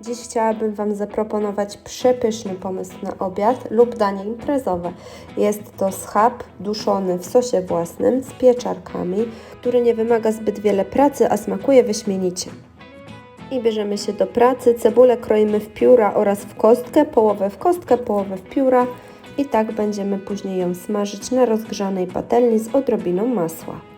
Dziś chciałabym Wam zaproponować przepyszny pomysł na obiad lub danie imprezowe. Jest to schab duszony w sosie własnym z pieczarkami, który nie wymaga zbyt wiele pracy, a smakuje wyśmienicie. I bierzemy się do pracy. Cebulę kroimy w pióra oraz w kostkę, połowę w kostkę, połowę w pióra. I tak będziemy później ją smażyć na rozgrzanej patelni z odrobiną masła.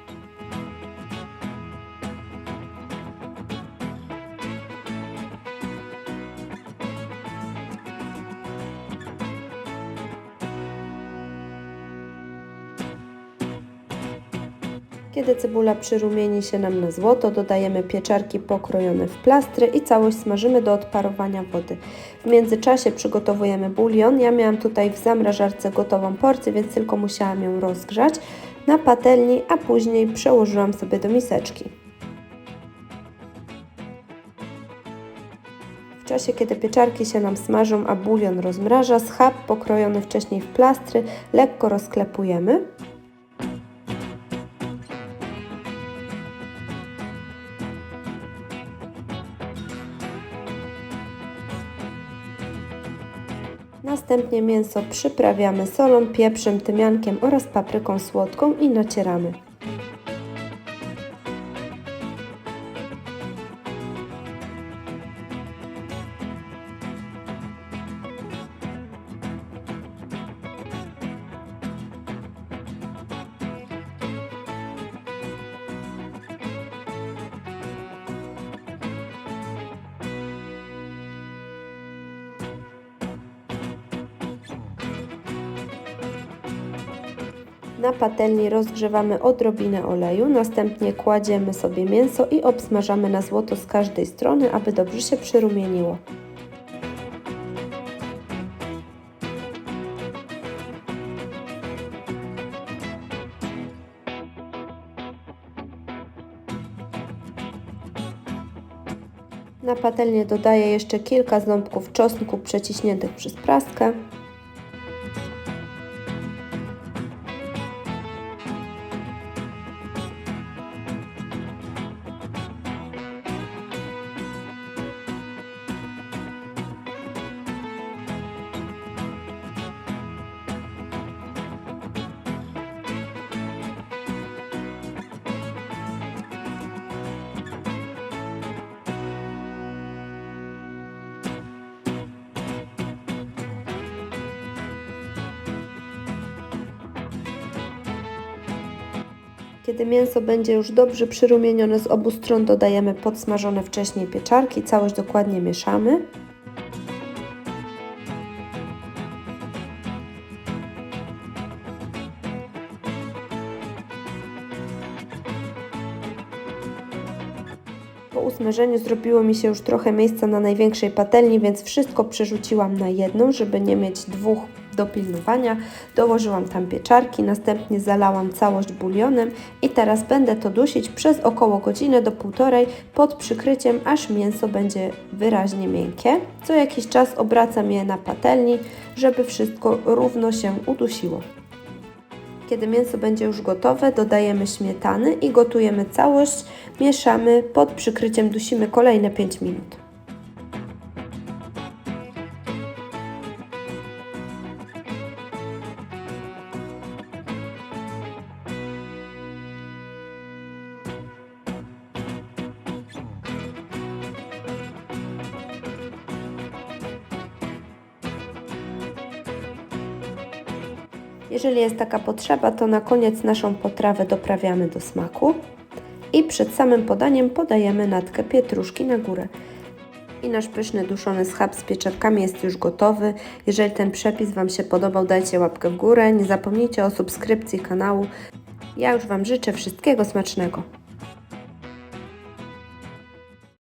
Kiedy cebula przyrumieni się nam na złoto, dodajemy pieczarki pokrojone w plastry i całość smażymy do odparowania wody. W międzyczasie przygotowujemy bulion. Ja miałam tutaj w zamrażarce gotową porcję, więc tylko musiałam ją rozgrzać na patelni, a później przełożyłam sobie do miseczki. W czasie, kiedy pieczarki się nam smażą, a bulion rozmraża, schab pokrojony wcześniej w plastry lekko rozklepujemy. Następnie mięso przyprawiamy solą, pieprzem, tymiankiem oraz papryką słodką i nacieramy. Na patelni rozgrzewamy odrobinę oleju, następnie kładziemy sobie mięso i obsmażamy na złoto z każdej strony, aby dobrze się przyrumieniło. Na patelnię dodaję jeszcze kilka ząbków czosnku przeciśniętych przez praskę. Kiedy mięso będzie już dobrze przyrumienione z obu stron, dodajemy podsmażone wcześniej pieczarki, całość dokładnie mieszamy. Po usmażeniu zrobiło mi się już trochę miejsca na największej patelni, więc wszystko przerzuciłam na jedną, żeby nie mieć dwóch do pilnowania. Dołożyłam tam pieczarki, następnie zalałam całość bulionem i teraz będę to dusić przez około godzinę do półtorej pod przykryciem, aż mięso będzie wyraźnie miękkie. Co jakiś czas obracam je na patelni, żeby wszystko równo się udusiło. Kiedy mięso będzie już gotowe, dodajemy śmietany i gotujemy całość. Mieszamy, pod przykryciem dusimy kolejne 5 minut. Jeżeli jest taka potrzeba, to na koniec naszą potrawę doprawiamy do smaku i przed samym podaniem podajemy natkę pietruszki na górę. I nasz pyszny duszony schab z pieczarkami jest już gotowy. Jeżeli ten przepis Wam się podobał, dajcie łapkę w górę. Nie zapomnijcie o subskrypcji kanału. Ja już Wam życzę wszystkiego smacznego.